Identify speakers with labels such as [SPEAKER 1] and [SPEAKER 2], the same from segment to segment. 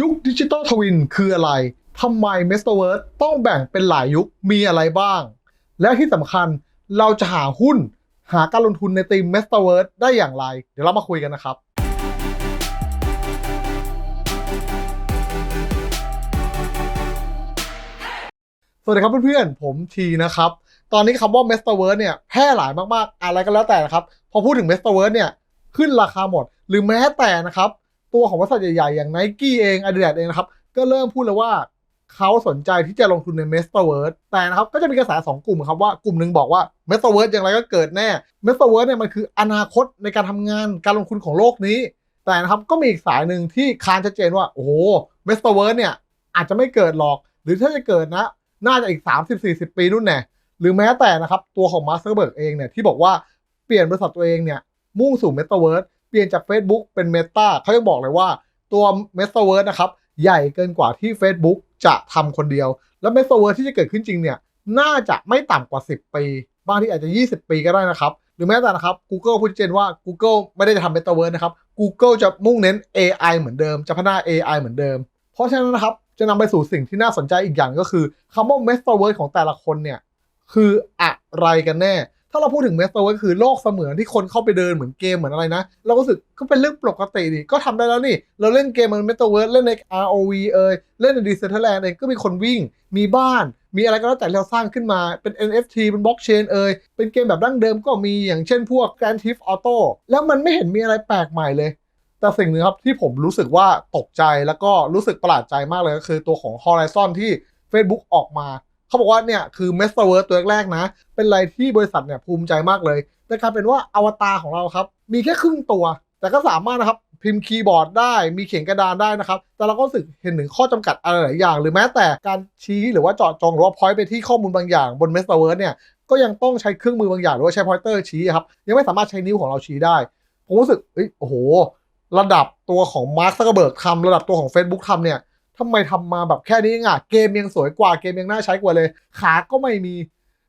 [SPEAKER 1] ยุคดิจิตอลทวินคืออะไรทำไม m e t a เวิร์ต้องแบ่งเป็นหลายยุคมีอะไรบ้าง และที่สำคัญเราจะหาหุ้น หาการลงทุนในทีม m e t a เวิร์ได้อย่างไร เดี๋ยวเรามาคุยกันนะครับสวัสดีครับเพื่อนๆ ผมทีนะครับ ตอนนี้คำว่า m e t a เวิร์เนี่ยแพร่หลายมากๆ อะไรก็แล้วแต่นะครับ พอพูดถึง m e t a เวิร์เนี่ยขึ้นราคาหมด หรือแม้แต่นะครับ ตัวของบริษัทใหญ่ๆ อย่าง n i กี้เอง Adidas เองนะครับ ก็เริ่มพูดแล้วว่าเขาสนใจที่จะลงทุนใน m e t a เวิร์แต่นะครับก็จะมีกระแสสองกลุ่มครับว่ากลุ่มหนึ่งบอกว่า m e t a เวิร์อย่างไรก็เกิดแน่ m e t a เวิร์เนี่ยมันคืออนาคตในการทำงานการลงทุนของโลกนี้ แต่นะครับก็มีอีกสายหนึ่งที่คานชัดเจนว่า โอ้โห m e t a เวิร์เนี่ยอาจจะไม่เกิดหรอก หรือถ้าจะเกิดนะ น่าจะอีก 30-40 ปีนู่นแน่หรือแม้แต่นะครับตัวของมาร์คซักเบิร์กเองเนี่ยที่บอกว่าเปลี่ยนบริษัทตัวเองเนี่ยมุ่งสู่ m e t a เวิร์ เปลี่ยนจาก Facebook เป็น Meta เขาจะบอกเลยว่าตัว m e t a เวิร์นะครับ ใหญ่เกินกว่าที่ Facebook จะทำคนเดียว แล้ว m e t a เวิร์ที่จะเกิดขึ้นจริงเนี่ย น่าจะไม่ต่ำกว่า 10 ปี บางที่อาจจะ 20 ปีก็ได้นะครับ หรือแม้แต่นะครับ Google พูดชัดเจนว่า Google ไม่ได้จะทำ m e t a เวิร์นะครับ Google จะมุ่งเน้น AI เหมือนเดิม จะพัฒนา AI เหมือนเดิม เพราะฉะนั้นนะครับ จะนำไปสู่สิ่งที่น่าสนใจอีกอย่างก็คือคำว่า m e t a เวิร์ของแต่ละคนเนี่ย คืออะไรกันแน่ ถ้าเราพูดถึง m e t a เวิร์คือโลกเสมือนที่คนเข้าไปเดินเหมือนเกมเหมือนอะไรนะ เราก็รู้สึกก็เป็นเรื่องปกติดิก็ทำได้แล้วนี่ เราเล่นเกมมัน m e t a เวิร์เล่นใน ROV เอยเล่นใน Decentraland เองก็มีคนวิ่ง มีบ้าน มีอะไรก็แล้วแต่เราสร้างขึ้นมาเป็น NFT เป็นบล็อกเชนเอยเป็นเกมแบบดั้งเดิมก็มีอย่างเช่นพวก Grand Theft Auto แล้วมันไม่เห็นมีอะไรแปลกใหม่เลยแต่สิ่งหนึ่งครับที่ผมรู้สึกว่าตกใจแล้วก็รู้สึกประหลาดใจมากเลยก็คือตัวของ Horizon ที่ Facebook ออกมา เขาบอกว่าเนี่ยคือ m e t a เวิร์สตัวแรกๆนะ เป็นอะไรที่บริษัทเนี่ยภูมิใจมากเลยแต่กลายเป็นว่าอวตารของเราครับ มีแค่ครึ่งตัว แต่ก็สามารถนะครับพิมพ์คีย์บอร์ดได้มีเขียนกระดานได้นะครับ แต่เราก็รู้สึกเห็นถึงข้อจำกัดอะไรหลายอย่าง หรือแม้แต่การชี้หรือว่าเจาะจงหรือว่าพอยต์ไปที่ข้อมูลบางอย่างบน m e t a เวิร์สเนี่ยก็ยังต้องใช้เครื่องมือบางอย่างหรือว่าใช้พอยเตอร์ชี้ครับยังไม่สามารถใช้นิ้วของเราชี้ได้ ผมรู้สึกเอ้ยโอ้โห ระดับตัวของมาร์คซักเบิร์กทำระดับตัวของ Facebook ทำเนี่ย ทำไมทำมาแบบแค่นี้เองอะเกมยังสวยกว่าเกมยังน่าใช้กว่าเลย ขาก็ไม่มี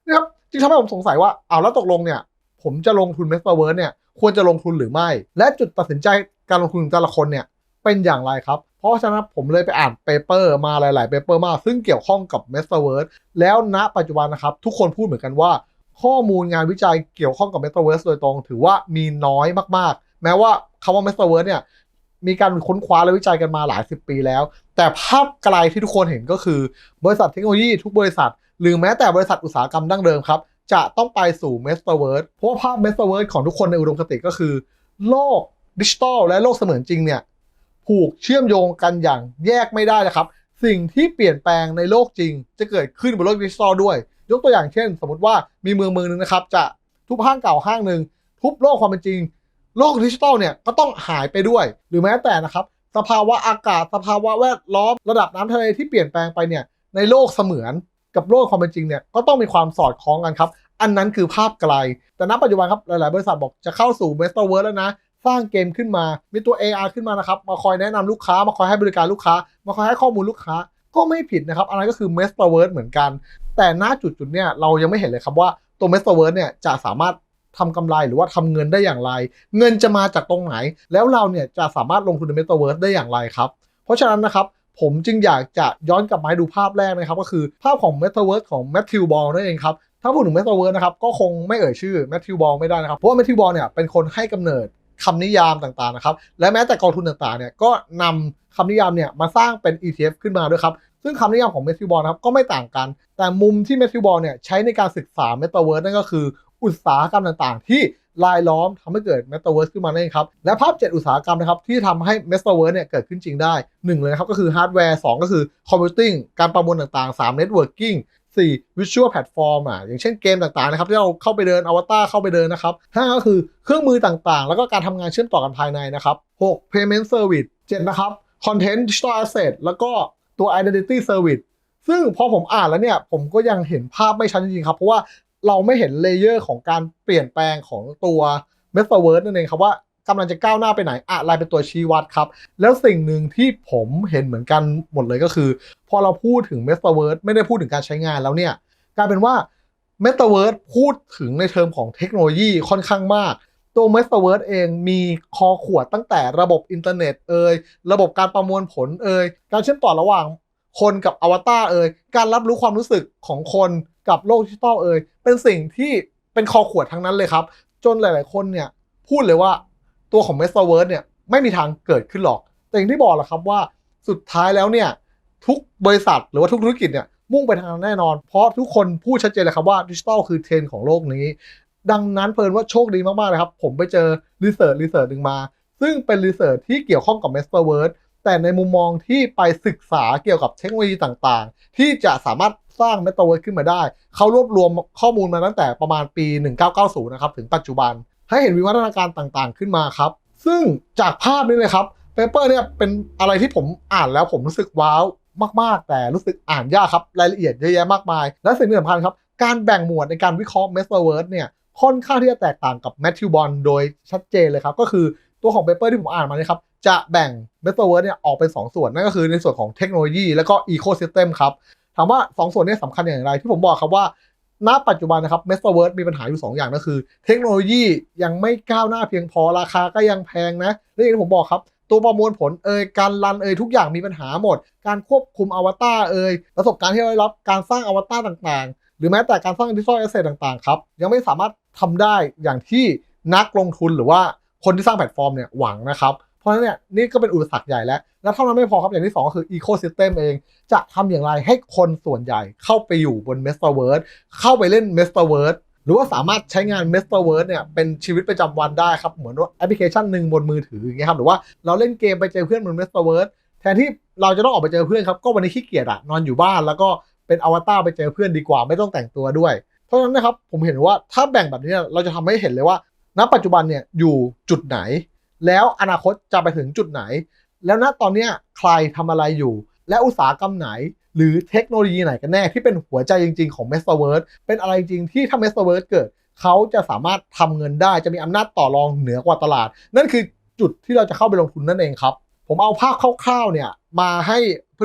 [SPEAKER 1] นะครับจึงทำให้ผมสงสัยว่าเอาแล้วตกลงเนี่ย ผมจะลงทุน m e t a เวิร์เนี่ยควรจะลงทุนหรือไม่ และจุดตัดสินใจการลงทุนของแต่ละคนเนี่ยเป็นอย่างไรครับ เพราะฉะนั้นผมเลยไปอ่านเปเปอร์มาหลาย ๆ เปเปอร์มากซึ่งเกี่ยวข้องกับ m e t a เวิร์แล้วณปัจจุบันนะครับ ทุกคนพูดเหมือนกันว่า ข้อมูลงานวิจัยเกี่ยวข้องกับ m e t a เวิร์โดยตรง ถือว่ามีน้อยมาก ๆ แม้ว่าคำว่า m e t a เวิร์เนี่ย มีการค้นคว้าและวิจัยกันมาหลายสิบปีแล้ว แต่ภาพไกลที่ทุกคนเห็นก็คือ บริษัทเทคโนโลยีทุกบริษัท หรือแม้แต่บริษัทอุตสาหกรรมดั้งเดิมครับ จะต้องไปสู่ m e t a เวิร์เพราะว่าภาพ m e t a เวิร์ของทุกคนในอุดมคติก็คือ โลกดิจิทัลและโลกเสมือนจริงเนี่ยผูกเชื่อมโยงกันอย่างแยกไม่ได้นะครับ สิ่งที่เปลี่ยนแปลงในโลกจริง จะเกิดขึ้นบนโลกดิจิทัลด้วย ยกตัวอย่างเช่น สมมติว่ามีเมืองเมืองหนึ่งนะครับ จะทุบห้างเก่าห้างหนึ่งทุบโลกความเป็นจริง โลกดิจิทัลเนี่ยก็ต้องหายไปด้วย หรือแม้แต่นะครับสภาวะอากาศสภาวะแวดล้อมระดับน้ำทะเลที่เปลี่ยนแปลงไปเนี่ยในโลกเสมือนกับโลกความเป็นจริงเนี่ยก็ต้องมีความสอดคล้องกันครับ อันนั้นคือภาพไกล แต่ณปัจจุบันครับหลาย ๆ บริษัทบอกจะเข้าสู่ m e t a เวิร์ดแล้วนะ สร้างเกมขึ้นมา มีตัว AR ขึ้นมานะครับ มาคอยแนะนำลูกค้า มาคอยให้บริการลูกค้า มาคอยให้ข้อมูลลูกค้า ก็ไม่ผิดนะครับ อันนั้นก็คือ m e t a เวิร์ดเหมือนกัน แต่ณจุดจุดๆเนี่ยเรายังไม่เห็นเลยครับว่าตัว m e t a เวิร์ดเนี่ยจะสามารถ ทำกำไรหรือว่าทำเงินได้อย่างไร เงินจะมาจากตรงไหน แล้วเราเนี่ยจะสามารถลงทุนใน m e t a เวิร์สได้อย่างไรครับ เพราะฉะนั้นนะครับผมจึงอยากจะย้อนกลับมาดูภาพแรกนะครับ ก็คือภาพของ m e t a เวิร์สของแมทธิวบอลนั่นเองครับ ถ้าพูดถึง m e t a เวิร์สนะครับก็คงไม่เอ่ยชื่อแมทธิวบอลไม่ได้นะครับ เพราะว่าแมทธิวบอลเนี่ยเป็นคนให้กำเนิดคำนิยามต่างๆนะครับและแม้แต่กองทุนต่างๆเนี่ยก็นำคำนิยามเนี่ยมาสร้างเป็น ETF ขึ้นมาด้วยครับ ซึ่งคำนิยามของเมทิวบอลนะครับก็ไม่ต่างกัน แต่มุมที่เมทิวบอลเนี่ยใช้ในการศึกษาเมตาเวิร์สนั่นก็คือ อุตสาหกรรมต่างๆ ที่ลายล้อมทำให้เกิดเมตาเวิร์สขึ้นมานั่นเองครับ และภาพ 7 อุตสาหกรรมนะครับ ที่ทำให้เมตาเวิร์สเนี่ยเกิดขึ้นจริงได้ 1 เลยนะครับ ก็คือฮาร์ดแวร์ 2 ก็คือคอมพิวติ้งการประมวลต่างๆ 3 Networking 4 Visual Platform อะอย่างเช่นเกมต่างๆนะครับที่เราเข้าไปเดินอวตารเข้าไปเดินนะครับ 5 ก็คือเครื่องมือต่างๆ แล้วก็การทำงานเชื่อมต่อกันภายในนะครับ 6 Payment Service 7 นะครับ Content Digital Asset แล้วก็ตัว Identity Service ซึ่งพอผมอ่านแล้วเนี่ย ผมก็ยังเห็นภาพไม่ชัดจริงๆครับ เพราะว่า เราไม่เห็นเลเยอร์ของการเปลี่ยนแปลงของตัว m e t a เวิร์นั่นเองครับว่ากำลังจะก้าวหน้าไปไหนอะไรเป็นตัวชี้วัดครับ แล้วสิ่งหนึ่งที่ผมเห็นเหมือนกันหมดเลยก็คือ พอเราพูดถึง m e t a เวิร์ไม่ได้พูดถึงการใช้งานแล้วเนี่ยกลายเป็นว่า m e t a เวิร์พูดถึงในเทอมของเทคโนโลยีค่อนข้างมาก ตัว m e t a v e r s e เองมีคอขวดตั้งแต่ระบบอินเทอร์เน็ตเอ่ยระบบการประมวลผลเอ่ยการเชื่อมต่อระหว่าง คนกับอวตารเอ่ยการรับรู้ความรู้สึกของคนกับโลกดิจิทัลเอ่ยเป็นสิ่งที่เป็นคอขวดทั้งนั้นเลยครับ จนหลาย ๆ คนเนี่ยพูดเลยว่าตัวของ m e t a v e r s e เนี่ยไม่มีทางเกิดขึ้นหรอก แต่อย่างที่บอกแหละครับว่าสุดท้ายแล้วเนี่ยทุกบริษัทหรือว่าทุกธุรกิจเนี่ยมุ่งไปทางนั้นแน่นอน เพราะทุกคนพูดชัดเจนเลยครับว่าดิจิทัลคือเทรนของโลกนี้ ดังนั้นเพลินว่าโชคดีมาก ๆ เลยครับ ผมไปเจอรีเสิร์ชรีเสิร์ชหนึ่งมา ซึ่งเป็นรีเสิร์ชที่เกี่ยวข้องกับ m e t a v e r s e แต่ในมุมมองที่ไปศึกษาเกี่ยวกับเทคโนโลยีต่างๆ ที่จะสามารถสร้าง m e t a v e r s e ขึ้นมาได้ เขารวบรวมข้อมูลมาตั้งแต่ประมาณปี 1990 นะครับ ถึงปัจจุบัน ให้เห็นวิวัฒนาการต่างๆ ขึ้นมาครับ ซึ่งจากภาพนี้เลยครับเปเปอร์เนี่ยเป็นอะไรที่ผมอ่านแล้วผมรู้สึกว้าวมากๆ แต่รู้สึกอ่านยากครับ รายละเอียดเยอะแยะมากมาย และสิ่งที่สำคัญครับ การแบ่งหมวดในการวิเคราะห์ m e t a v e r s e เนี่ยค่อนข้างที่จะแตกต่างกับแมทธิวบอลโดยชัดเจนเลยครับ ก็คือ ตัวของเปเปอร์ที่ผมอ่านมาเนี่ยครับ จะแบ่ง m e t a v e r s e เนี่ยออกเป็น 2 ส่วน นั่นก็คือในส่วนของเทคโนโลยี และก็อีโค y ิสเต็มครับ ถามว่า 2 ส่วนนี้สำคัญอย่างไร ที่ผมบอกครับว่าณปัจจุบันนะครับ m e t a v e r s e มีปัญหาอยู่ 2 อย่างก็คือ เทคโนโลยียังไม่ก้าวหน้าเพียงพอราคาก็ยังแพงนะและอย่างที่ผมบอกครับตัวประมวลผลเอ่ยการรันเอ่ยทุกอย่างมีปัญหาหมด การควบคุมอวตารเอ่ยประสบการณ์ที่ได้รับการสร้างอวตารต่างๆ หรือแม้แต่การสร้างดิจิทัลแอสเซทต่างๆครับยังไม่สามารถทำได้อย่างที่นักลงทุนหรือว่า คนที่สร้างแพลตฟอร์มเนี่ยหวังนะครับเพราะฉะนั้นเนี่ยนี่ก็เป็นอุปสรรคใหญ่แล้ว และเท่านั้นไม่พอครับอย่างที่ 2 ก็คืออีโค y ิสเต็มเอง จะทำอย่างไรให้คนส่วนใหญ่เข้าไปอยู่บน m e t a v e r s e เข้าไปเล่น m e t a v e r s e หรือว่าสามารถใช้งาน m e t a v e r s e เนี่ยเป็นชีวิตประจำวันได้ครับ เหมือนว่าแอปพลิเคชันหนึ่งบนมือถืออย่างเงี้ยครับหรือว่าเราเล่นเกมไปเจอเพื่อนบน m e t a v e r s e แทนที่เราจะต้องออกไปเจอเพื่อนครับก็วันนี้ขี้เกียจอะนอนอยู่บ้านแล้วก็เป็นอวตารไปเจอเพื่อนดีกว่าไม่ต้องแต่งตัวด้วย เพราะฉะนั้นนะครับผมเห็นว่าถ้าแบ่งแบบนี้เราจะทำให้เห็นเลยว่า ณปัจจุบันเนี่ยอยู่จุดไหน แล้วอนาคตจะไปถึงจุดไหน แล้วณตอนเนี้ยใครทำอะไรอยู่ และอุตสาหกรรมไหน หรือเทคโนโลยีไหนกันแน่ที่เป็นหัวใจจริง ๆ ของ m e t a v e r s e เป็นอะไรจริงที่ถ้า m e t a v e r s e เกิด เขาจะสามารถทำเงินได้จะมีอำนาจต่อรองเหนือกว่าตลาด นั่นคือจุดที่เราจะเข้าไปลงทุนนั่นเองครับ ผมเอาภาพคร่าวๆเนี่ยมาให้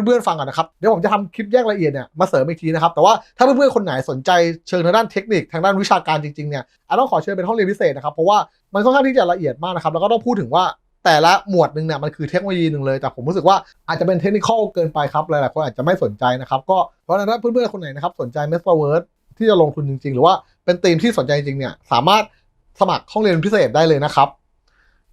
[SPEAKER 1] เพื่อนๆฟังกันนะครับ เดี๋ยวผมจะทำคลิปแยกละเอียดเนี่ยมาเสริมอีกทีนะครับ แต่ว่าถ้าเพื่อนๆคนไหนสนใจเชิงทางด้านเทคนิคทางด้านวิชาการจริงๆเนี่ยอาจต้องขอเชิญเป็นห้องเรียนพิเศษนะครับ เพราะว่ามันค่อนข้างที่จะละเอียดมากนะครับ แล้วก็ต้องพูดถึงว่าแต่ละหมวดหนึ่งเนี่ยมันคือเทคโนโลยีหนึ่งเลย แต่ผมรู้สึกว่าอาจจะเป็นเทคนิคเกินไปครับ หลายๆคนอาจจะไม่สนใจนะครับ ก็เพราะนั้นถ้าเพื่อนๆคนไหนนะครับสนใจ m e t a v e r s e ที่จะลงทุนจริง ๆ หรือว่าเป็นธีมที่สนใจจริงเนี่ยสามารถสมัครห้องเรียนพิเศษได้เลยนะครับ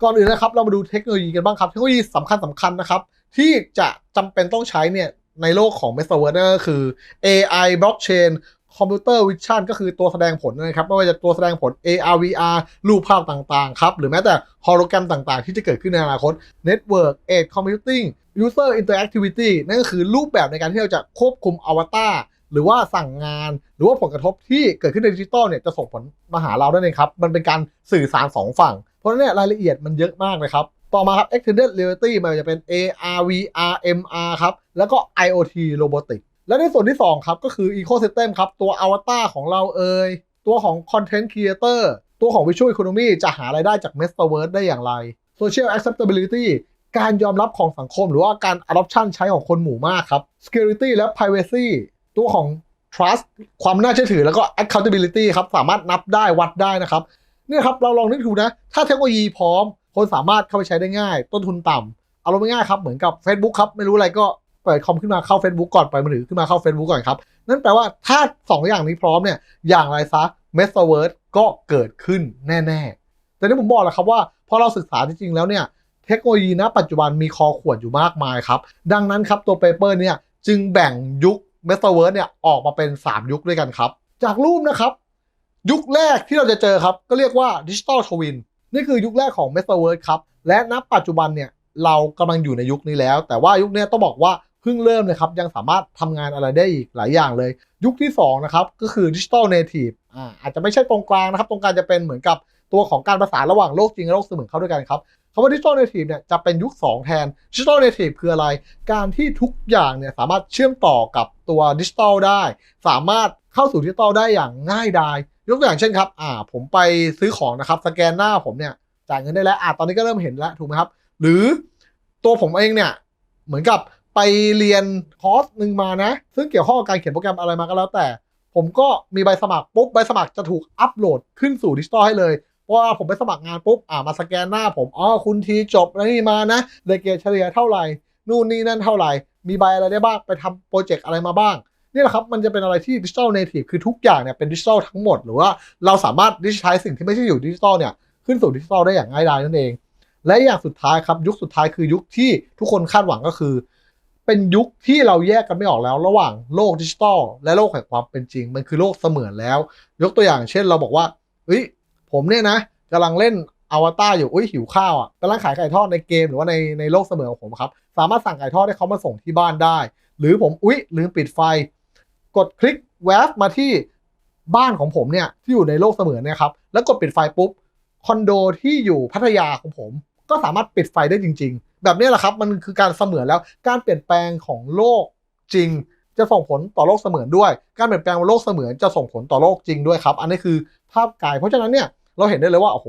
[SPEAKER 1] ก่อนอื่นนะครับเรามาดูเทคโนโลยีกันบ้างครับ เทคโนโลยีสำคัญสำคัญนะครับ ที่จะจำเป็นต้องใช้เนี่ยในโลกของ m e t a v e r s e ก็คือ AI blockchain คอมพิวเตอร์วิชั่นก็คือตัวแสดงผลนะครับไม่ว่าจะตัวแสดงผล AR VR รูปภาพต่างๆ ครับ หรือแม้แต่ฮอลโลแกรมต่างๆ ที่จะเกิดขึ้นในอนาคต Network Edge Computing User Interactivity นั่นก็คือรูปแบบในการที่เราจะควบคุมอวตารหรือว่าสั่งงาน หรือว่าผลกระทบที่เกิดขึ้นในดิจิตอลเนี่ยจะส่งผลมาหาเราได้เองครับ มันเป็นการสื่อสารสองฝั่ง เพราะฉะนั้นเนี่ยรายละเอียดมันเยอะมากเลยครับต่อมาครับ Extended Reality มันจะเป็น AR VR MR ครับ แล้วก็ IoT Robotics และในส่วนที่ 2 ครับ ก็คือ Ecosystem ครับ ตัวอวตารของเราเอ่ยตัวของ Content Creator ตัวของ Visual Economy จะหารายได้จาก Metaverse ได้อย่างไร Social Acceptability การยอมรับของสังคมหรือว่าการ adoption ใช้ของคนหมู่มากครับ Security และ Privacy ตัวของ trust ความน่าเชื่อถือแล้วก็ accountability ครับ สามารถนับได้วัดได้นะครับ เนี่ยครับ เราลองนึกดูนะ ถ้าเทคโนโลยีพร้อม คนสามารถเข้าไปใช้ได้ง่าย ต้นทุนต่ำเอาลงง่ายครับ เหมือนกับ Facebook ครับ ไม่รู้อะไรก็เปิดคอมขึ้นมาเข้า Facebook ก่อนไปมือถือขึ้นมาเข้า Facebook ก่อนครับ นั่นแปลว่าถ้า 2 อย่างนี้พร้อมเนี่ย อย่างไรซะ Metaverse ก็เกิดขึ้นแน่ๆ แต่ที่ผมบอกแหละครับว่าพอเราศึกษาจริงๆแล้วเนี่ย เทคโนโลยีณปัจจุบันมีคอขวดอยู่มากมายครับ ดังนั้นครับตัวเปเปอร์เนี่ยจึงแบ่งยุค Metaverse เนี่ยออกมาเป็น 3 ยุคด้วยกันครับ จากรูปนะครับ ยุคแรกที่เราจะเจอครับก็เรียกว่า Digital Twin นี่ นี่คือยุคแรกของ Metaverse ครับ และณปัจจุบันเนี่ยเรากำลังอยู่ในยุคนี้แล้ว แต่ว่ายุคนี้ต้องบอกว่าเพิ่งเริ่มเลยครับ ยังสามารถทำงานอะไรได้อีกหลายอย่างเลย ยุคที่2นะครับก็คือ Digital Native อ่าอาจจะไม่ใช่ตรงกลางนะครับ ตรงกลางจะเป็นเหมือนกับตัวของการประสานระหว่างโลกจริงและโลกเสมือนเข้าด้วยกันครับคำว่า Digital Native เนี่ยจะเป็นยุค 2 แทน Digital Native คืออะไร การที่ทุกอย่างเนี่ยสามารถเชื่อมต่อกับตัวดิจิทัลได้ สามารถเข้าสู่ดิจิทัลได้อย่างง่ายดาย ยกตัวอย่างเช่นครับ อ่า ผมไปซื้อของนะครับ สแกนหน้าผมเนี่ย จ่ายเงินได้แล้ว อ่า ตอนนี้ก็เริ่มเห็นแล้ว ถูกไหมครับ หรือตัวผมเองเนี่ย เหมือนกับไปเรียนคอร์สหนึ่งมานะ ซึ่งเกี่ยวข้องกับการเขียนโปรแกรมอะไรมาก็แล้วแต่ ผมก็มีใบสมัครปุ๊บ ใบสมัครจะถูกอัปโหลดขึ้นสู่ดิจิทัลให้เลย เพราะว่าผมไปสมัครงานปุ๊บ อ่า มาสแกนหน้าผม อ๋อ คุณทีจบแล้วนี่มานะได้เกรดเฉลี่ยเท่าไหร่ นู่นนี่นั่นเท่าไหร่ มีใบอะไรได้บ้าง ไปทำโปรเจกต์อะไรมาบ้าง นี่แหละครับมันจะเป็นอะไรที่ดิจิทัลเนทีฟคือทุกอย่างเนี่ยเป็นดิจิทัลทั้งหมด หรือว่าเราสามารถดิจิทัลสิ่งที่ไม่ใช่อยู่ดิจิทัลเนี่ยขึ้นสู่ดิจิทัลได้อย่างง่ายดายนั่นเอง และอย่างสุดท้ายครับยุคสุดท้ายคือยุคที่ทุกคนคาดหวังก็คือ เป็นยุคที่เราแยกกันไม่ออกแล้ว ระหว่างโลกดิจิทัลและโลกแห่งความเป็นจริง มันคือโลกเสมือนแล้ว ยกตัวอย่างเช่นเราบอกว่าเฮ้ยผมเนี่ยนะกำลังเล่นอวตารอยู่อุ้ยหิวข้าวอะกำลังขายไก่ทอดในเกมหรือว่าในในโลกเสมือนของผมครับ สามารถสั่งไก่ทอดให้เขามาส่งที่บ้านได้ หรือผมอุ๊ยลืมปิดไฟ กดคลิกแวบมาที่บ้านของผมเนี่ยที่อยู่ในโลกเสมือนเนี่ยครับแล้วกดปิดไฟปุ๊บคอนโดที่อยู่พัทยาของผม ก็สามารถปิดไฟได้จริง ๆ แบบนี้แหละครับมันคือการเสมือนแล้วการเปลี่ยนแปลงของโลกจริง จะส่งผลต่อโลกเสมือนด้วย การเปลี่ยนแปลงของโลกเสมือนจะส่งผลต่อโลกจริงด้วยครับอันนี้คือภาพกายเพราะฉะนั้นเนี่ยเราเห็นได้เลยว่าโอ้โห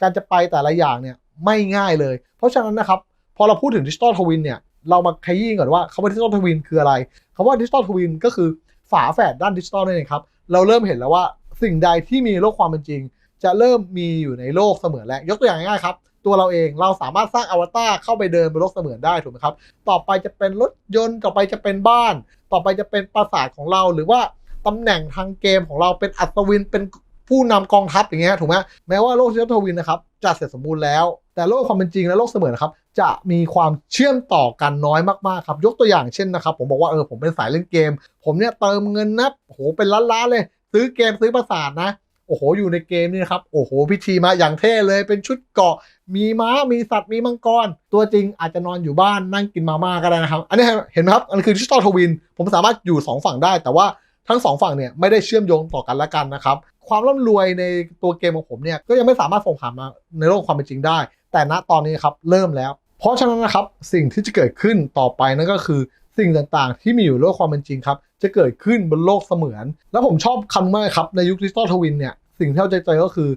[SPEAKER 1] การจะไปแต่ละอย่างเนี่ยไม่ง่ายเลย เพราะฉะนั้นนะครับพอเราพูดถึงดิจิตอลทวินเนี่ยเรามาขยี้ก่อนว่าคำว่าดิจิตอลทวินคืออะไรคำว่าดิจิตอลทวินก็คือ ฝาแฝดด้านดิจิตอลนั่นเองครับ เราเริ่มเห็นแล้วว่าสิ่งใดที่มีโลกความเป็นจริง จะเริ่มมีอยู่ในโลกเสมือนแล้วยกตัวอย่างง่ายๆครับตัวเราเองเราสามารถสร้างอวตารเข้าไปเดินบนโลกเสมือนได้ถูกไหมครับ ต่อไปจะเป็นรถยนต์ต่อไปจะเป็นบ้าน ต่อไปจะเป็นปราสาทของเรา หรือว่าตำแหน่งทางเกมของเราเป็นอัศวินเป็นผู้นำกองทัพอย่างเงี้ยถูกไหมแม้ว่าโลกดิจิทัลทวินนะครับจะเสร็จสมบูรณ์แล้ว แต่โลกความเป็นจริงและโลกเสมือนนะครับ จะมีความเชื่อมต่อกันน้อยมากๆครับ ยกตัวอย่างเช่นนะครับ ผมบอกว่าเออผมเป็นสายเล่นเกม ผมเนี่ยเติมเงินนะโอ้โหเป็นล้านๆเลย ซื้อเกมซื้อปราสาทนะโอ้โห อยู่ในเกมนี่นะครับ โอ้โห พิธีมาอย่างเท่เลย เป็นชุดเกาะ มีม้า มีสัตว์ มีมังกร ตัวจริงอาจจะนอนอยู่บ้าน นั่งกินมาม่าก็ได้นะครับ อันนี้เห็นไหมครับ อันนคือดิจิตอลทวิน ผมสามารถอยู่ 2 ฝั่งได้ แต่ว่าทั้งสองฝั่งเนี่ยไม่ได้เชื่อมโยงต่อกันละกันนะครับ ความร่ำรวยในตัวเกมของผมเนี่ย ก็ยังไม่สามารถส่งผ่านมาในโลกความเป็นจริงได้ แต่ณตอนนี้ครับเริ่มแล้ว เพราะฉะนั้นนะครับสิ่งที่จะเกิดขึ้นต่อไปนั่นก็คือสิ่งต่างๆ ที่มีอยู่ในโลกความเป็นจริงครับจะเกิดขึ้นบนโลกเสมือน แล้วผมชอบคำมากครับในยุคดิจิตอลทวินเนี่ยสิ่งที่เราจะเจอก็คือ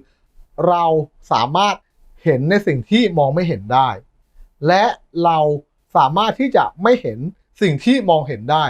[SPEAKER 1] เราสามารถเห็นในสิ่งที่มองไม่เห็นได้ และเราสามารถที่จะไม่เห็นสิ่งที่มองเห็นได้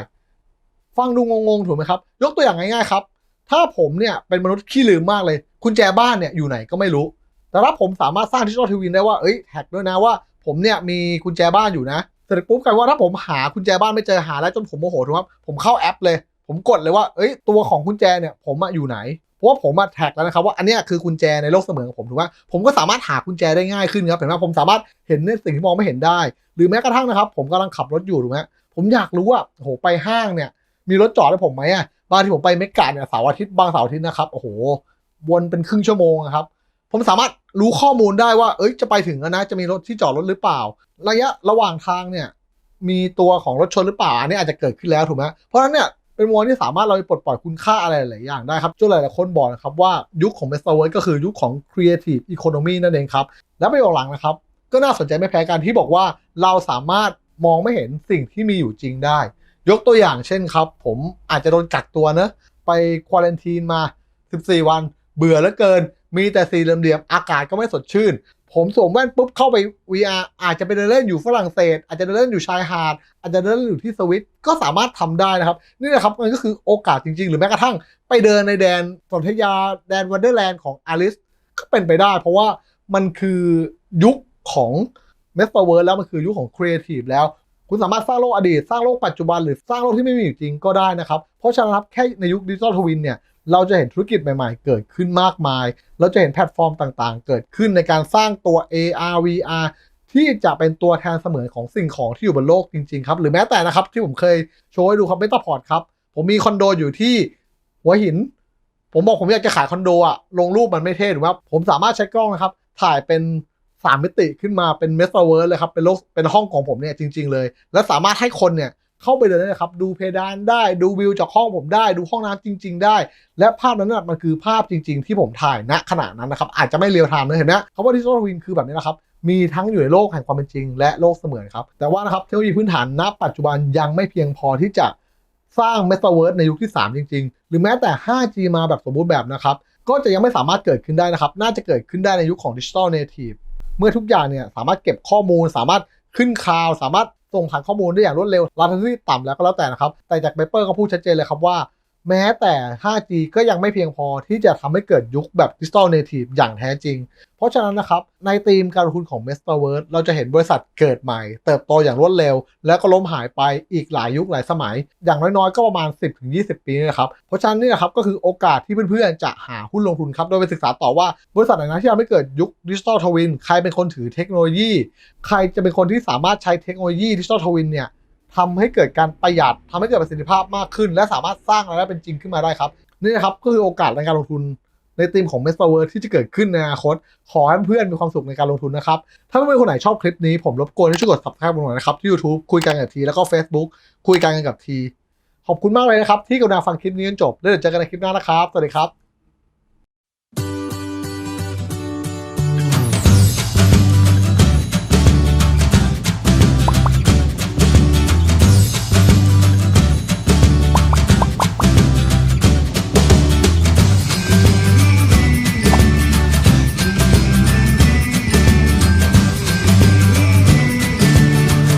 [SPEAKER 1] ฟังดูงงๆถูกไหมครับ ยกตัวอย่างง่ายๆครับ ถ้าผมเนี่ยเป็นมนุษย์ขี้ลืมมากเลยกุญแจบ้านเนี่ยอยู่ไหนก็ไม่รู้ แต่ถ้าผมสามารถสร้างดิจิทัลทวินได้ว่าเอ้ยแท็กด้วยนะว่า ผมเนี่ยมีกุญแจบ้านอยู่นะเสร็จปุ๊บกันว่าถ้าผมหากุญแจบ้านไม่เจอหาแล้วจนผมโมโหถูกไหมผมเข้าแอปเลย ผมกดเลยว่าเอ้ยตัวของกุญแจเนี่ยผมอะอยู่ไหนเพราะว่าผมแท็กแล้วนะครับว่าอันนี้คือกุญแจในโลกเสมือนของผมถูกไหมผมก็สามารถหากุญแจได้ง่ายขึ้นครับเห็นไหมผมสามารถเห็นในสิ่งที่มองไม่เห็นได้ หรือแม้กระทั่งนะครับ ผมกำลังขับรถอยู่ถูกไหมผมอยากรู้ว่าโอ้โหไปห้างเนี่ย มีรถจอดให้ผมไหมอะบางที่ผมไปเมกาเนี่ยเสาร์อาทิตย์บางเสาร์อาทิตย์นะครับโอ้โหวนเป็นครึ่งชั่วโมงครับ ผมสามารถรู้ข้อมูลได้ว่า เอ้ยจะไปถึงแล้วนะจะมีรถที่จอดรถหรือเปล่า ระยะระหว่างทางเนี่ยมีตัวของรถชนหรือเปล่าอันนี้อาจจะเกิดขึ้นแล้วถูกไหมเพราะฉะนั้นเนี่ยเป็นมวลที่สามารถเราไปปลดปล่อยคุณค่าอะไรหลายอย่างได้ครับจนหลายๆคนบอกนะครับว่ายุคของ m e t a v e r s e ก็คือยุคของ Creative Economy นั่นเองครับ และประโยคหลังนะครับ ก็น่าสนใจไม่แพ้กันที่บอกว่าเราสามารถมองไม่เห็นสิ่งที่มีอยู่จริงได้ ยกตัวอย่างเช่นครับ ผมอาจจะโดนกักตัวเนะไปควอลันทีนมา 14 วัน เบื่อเหลือเกิน มีแต่สี่เหลี่ยมๆอากาศก็ไม่สดชื่น ผมสวมแว่นปุ๊บเข้าไป VR อาจจะไปเดินเล่นอยู่ฝรั่งเศส อาจจะเดินเล่นอยู่ชายหาด อาจจะเดินเล่นอยู่ที่สวิตก็สามารถทำได้นะครับ นี่แหละครับมันก็คือโอกาสจริงๆ หรือแม้กระทั่งไปเดินในแดนสนธยาแดนวันเดอร์แลนด์ของอลิสก็เป็นไปได้ เพราะว่ามันคือยุคของเมสเตอร์เวิร์แล้วมันคือยุคของครีเอทีฟแล้วคุณสามารถสร้างโลกอดีต สร้างโลกปัจจุบันหรือสร้างโลกที่ไม่มีอยู่จริงก็ได้นะครับ เพราะฉะนั้นครับแค่ในยุคดิจิทัลทวินเนี่ย เราจะเห็นธุรกิจใหม่ๆ เกิดขึ้นมากมาย เราจะเห็นแพลตฟอร์มต่างๆ เกิดขึ้นในการสร้างตัว AR VR ที่จะเป็นตัวแทนเสมือนของสิ่งของที่อยู่บนโลกจริงๆครับ หรือแม้แต่นะครับที่ผมเคยโชว์ให้ดูครับเมตาพอร์ตครับ ผมมีคอนโดอยู่ที่หัวหิน ผมบอกผมอยากจะขายคอนโดอะลงรูปมันไม่เท่ถูกไหมครับผมสามารถใช้กล้องนะครับ ถ่ายเป็นสามมิติขึ้นมาเป็นเมสเวิร์เลยครับเป็นโลกเป็นห้องของผมเนี่ยจริง ๆ เลย และสามารถให้คนเนี่ย เข้าไปเลยนะครับ ดูเพดานได้ดูวิวจากห้องผมได้ ดูห้องน้ำจริง ๆ ได้ และภาพนั้นนะมันคือภาพจริง ๆ ที่ผมถ่ายณขณะนั้นนะครับ อาจจะไม่เรียลไทม์นะเห็นไหมคำว่าดิจิทัลวินคือแบบนี้นะครับมีทั้งอยู่ในโลกแห่งความเป็นจริง และโลกเสมือนครับ แต่ว่านะครับเทคโนโลยีพื้นฐานณ ปัจจุบันยังไม่เพียงพอที่จะสร้างเมตาเวิร์สในยุคที่ 3 จริง ๆ หรือแม้แต่ 5G มาแบบสมบูรณ์แบบนะครับ ก็จะยังไม่สามารถเกิดขึ้นได้นะครับ น่าจะเกิดขึ้นได้ในยุคของดิจิทัลเนทีฟเมื่อทุกอย่างเนี่ยสามารถเก็บข้อมูล สามารถขึ้นข่าวสามารถ ส่งผ่านข้อมูลได้อย่างรวดเร็วราคาที่ต่ำแล้วก็แล้วแต่นะครับแต่จากเปเปอร์ก็พูดชัดเจนเลยครับว่า แม้แต่ 5G ก็ยังไม่เพียงพอที่จะทำให้เกิดยุคแบบดิจิ t a ลเนทีฟอย่างแท้จริง เพราะฉะนั้นนะครับ ในธีมการลงทุนของ m e t a v e r s e เราจะเห็นบริษัทเกิดใหม่ เติบโตอย่างรวดเร็ว แล้วก็ล้มหายไปอีกหลายยุคหลายสมัย อย่างน้อยๆ ก็ประมาณ 10-20 ปีนี่นะครับ เพราะฉะนั้นนี่นะครับก็คือโอกาสที่เพื่อนๆ จะหาหุ้นลงทุนครับ โดยไปศึกษาต่อว่าบริษัทไหนนะที่ทำให้เกิดยุคดิจิ t a ลทวินใครเป็นคนถือเทคโนโลยี ใครจะเป็นคนที่สามารถใช้เทคโนโลยีดิจิ t a ลทวินเนี่ย ทำให้เกิดการประหยัดทำให้เกิดประสิทธิภาพมากขึ้น และสามารถสร้างรายได้เป็นจริงขึ้นมาได้ครับ นี่นะครับก็คือโอกาสในการลงทุนในธีมของ m e s t a v e r s e ที่จะเกิดขึ้นในอนาคต ขอให้เพื่อนมีความสุขในการลงทุนนะครับ ถ้าเพื่อนคนไหนชอบคลิปนี้ผมรบกวนให้ช่วยกด subscribe ผมหน่อยนะครับ ที่ YouTube คุยกันกับที แล้วก็ Facebook คุยกันกับที ขอบคุณมากเลยนะครับ ที่กรุณาฟังคลิปนี้จนจบแล้วเดี๋ยวเจอกันในคลิปหน้านะครับ สวัสดีครับ